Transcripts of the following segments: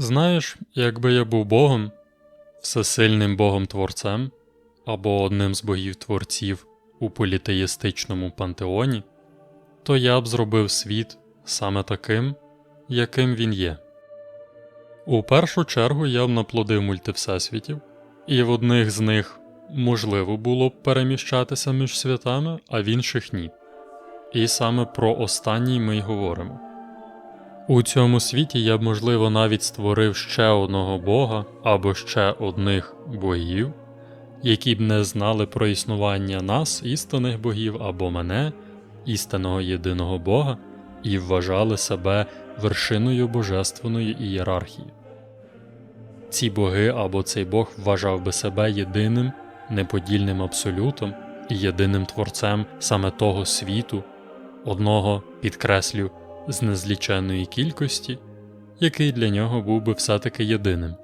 Знаєш, якби я був Богом, всесильним Богом Творцем або одним з богів творців у політеїстичному пантеоні, то я б зробив світ саме таким, яким він є. У першу чергу я б наплодив мультивсесвітів, і в одних з них можливо було б переміщатися між святами, а в інших ні. І саме про останній ми й говоримо. У цьому світі я б, можливо, навіть створив ще одного бога або ще одних богів, які б не знали про існування нас, істинних богів, або мене, істинного єдиного Бога, і вважали себе вершиною божественної ієрархії. Ці боги або цей Бог вважав би себе єдиним, неподільним абсолютом і єдиним творцем саме того світу, одного підкреслю з незліченної кількості, який для нього був би все-таки єдиним.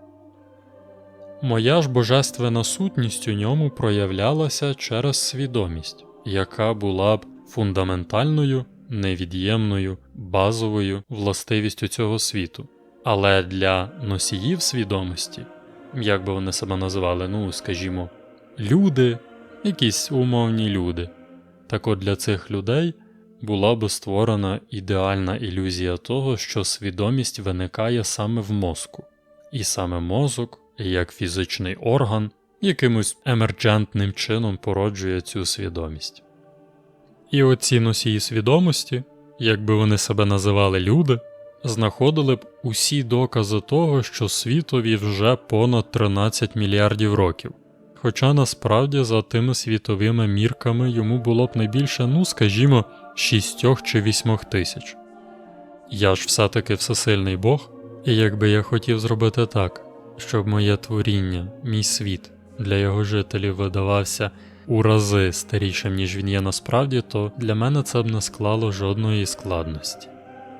Моя ж божественна сутність у ньому проявлялася через свідомість, яка була б фундаментальною, невід'ємною, базовою властивістю цього світу. Але для носіїв свідомості, як би вони себе називали, ну, скажімо, люди, якісь умовні люди, так от для цих людей була би створена ідеальна ілюзія того, що свідомість виникає саме в мозку, і саме мозок, як фізичний орган, якимось емерджентним чином породжує цю свідомість. І оці носії свідомості, як би вони себе називали люди, знаходили б усі докази того, що світові вже понад 13 мільярдів років. Хоча насправді за тими світовими мірками йому було б не більше, ну скажімо, шістьох чи вісьмох тисяч. Я ж все-таки всесильний Бог, і якби я хотів зробити так, щоб моє творіння, мій світ для його жителів видавався у рази старішим, ніж він є насправді, то для мене це б не склало жодної складності.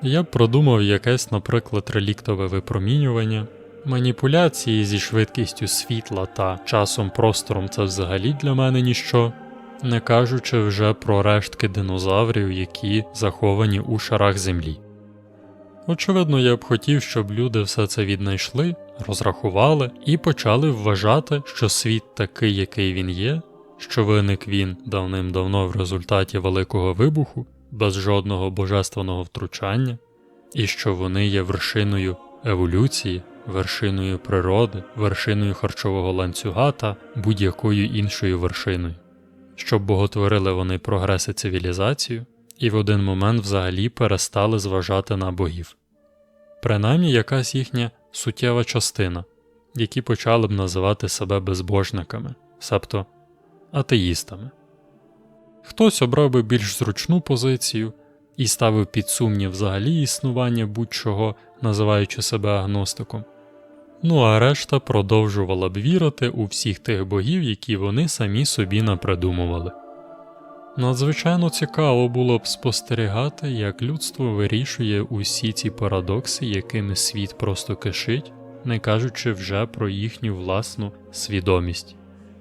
Я б продумав якесь, наприклад, реліктове випромінювання, маніпуляції зі швидкістю світла та часом простором це взагалі для мене ніщо, не кажучи вже про рештки динозаврів, які заховані у шарах землі. Очевидно, я б хотів, щоб люди все це віднайшли, розрахували і почали вважати, що світ такий, який він є, що виник він давним-давно в результаті Великого вибуху, без жодного божественного втручання, і що вони є вершиною еволюції, вершиною природи, вершиною харчового ланцюга та будь-якою іншою вершиною, щоб боготворили вони прогрес і цивілізацію, і в один момент взагалі перестали зважати на богів. Принаймні якась їхня суттєва частина, які почали б називати себе безбожниками, себто атеїстами. Хтось обрав би більш зручну позицію і ставив під сумнів взагалі існування будь-чого, називаючи себе агностиком. Ну а решта продовжувала б вірити у всіх тих богів, які вони самі собі напридумували. Надзвичайно цікаво було б спостерігати, як людство вирішує усі ці парадокси, якими світ просто кишить, не кажучи вже про їхню власну свідомість,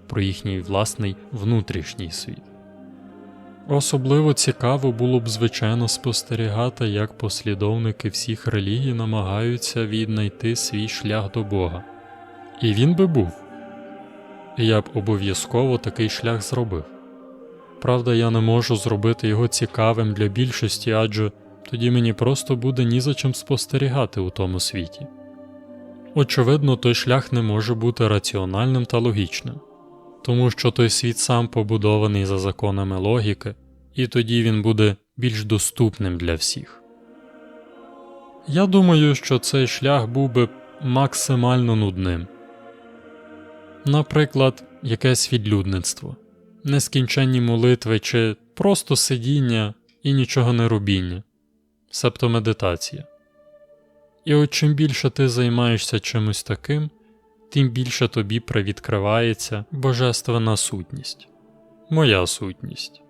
про їхній власний внутрішній світ. Особливо цікаво було б звичайно спостерігати, як послідовники всіх релігій намагаються віднайти свій шлях до Бога. І він би був. Я б обов'язково такий шлях зробив. Правда, я не можу зробити його цікавим для більшості, адже тоді мені просто буде ні за чим спостерігати у тому світі. Очевидно, той шлях не може бути раціональним та логічним тому що той світ сам побудований за законами логіки, і тоді він буде більш доступним для всіх. Я думаю, що цей шлях був би максимально нудним. Наприклад, якесь відлюдництво, нескінченні молитви чи просто сидіння і нічого не робіння, себто медитація. І от чим більше ти займаєшся чимось таким, тим більше тобі привідкривається божественна сутність, моя сутність.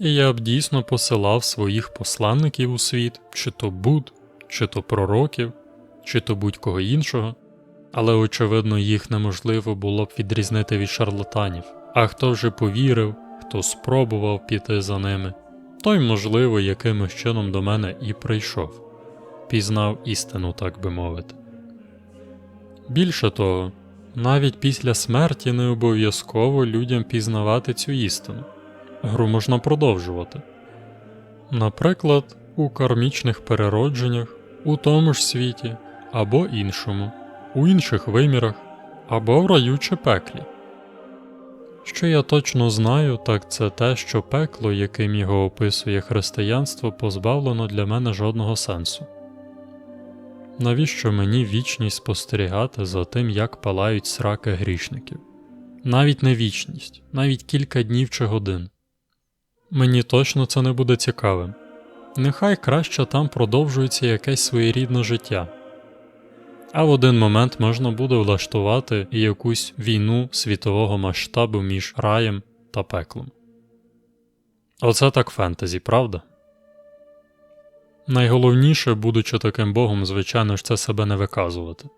І я б дійсно посилав своїх посланників у світ, чи то Буд, чи то пророків, чи то будь-кого іншого, але, очевидно, їх неможливо було б відрізнити від шарлатанів, а хто вже повірив, хто спробував піти за ними, той, можливо, якимось чином до мене і прийшов, пізнав істину, так би мовити. Більше того, навіть після смерті не обов'язково людям пізнавати цю істину. Гру можна продовжувати. Наприклад, у кармічних переродженнях, у тому ж світі, або іншому, у інших вимірах, або в раю чи пеклі. Що я точно знаю, так це те, що пекло, яким його описує християнство, позбавлено для мене жодного сенсу. Навіщо мені вічність спостерігати за тим, як палають сраки грішників? Навіть не вічність, навіть кілька днів чи годин. Мені точно це не буде цікавим. Нехай краще там продовжується якесь своєрідне життя. А в один момент можна буде влаштувати і якусь війну світового масштабу між раєм та пеклом. Оце так фентезі, правда? Найголовніше, будучи таким богом, звичайно ж, це себе не виказувати,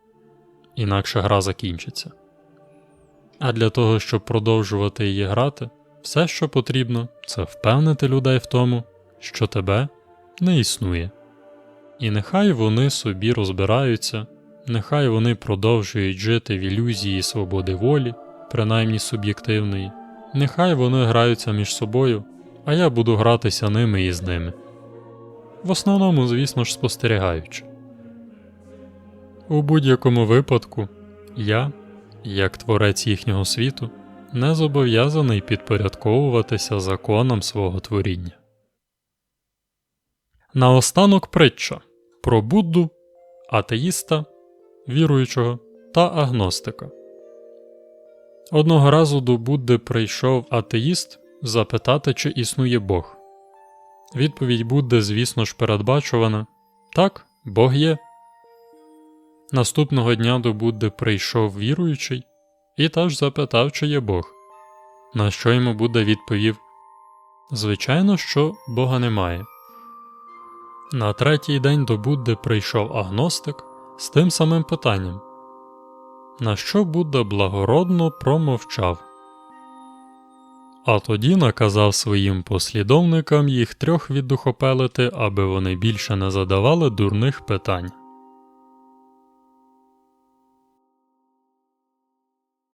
інакше гра закінчиться. А для того, щоб продовжувати її грати, все, що потрібно, це впевнити людей в тому, що тебе не існує. І нехай вони собі розбираються, нехай вони продовжують жити в ілюзії свободи волі, принаймні суб'єктивної, нехай вони граються між собою, а я буду гратися ними і з ними. В основному, звісно ж, спостерігаючи. У будь-якому випадку я, як творець їхнього світу, не зобов'язаний підпорядковуватися законам свого творіння. Наостанок притча про Будду, атеїста, віруючого та агностика. Одного разу до Будди прийшов атеїст запитати, чи існує Бог. Відповідь Будди, звісно ж, передбачувана так, Бог є. Наступного дня до Будди прийшов віруючий і теж запитав, чи є Бог. На що йому Будда відповів Звичайно, що Бога немає. На третій день до Будди прийшов агностик з тим самим питанням, на що Будда благородно промовчав. А тоді наказав своїм послідовникам їх трьох віддухопелити, аби вони більше не задавали дурних питань.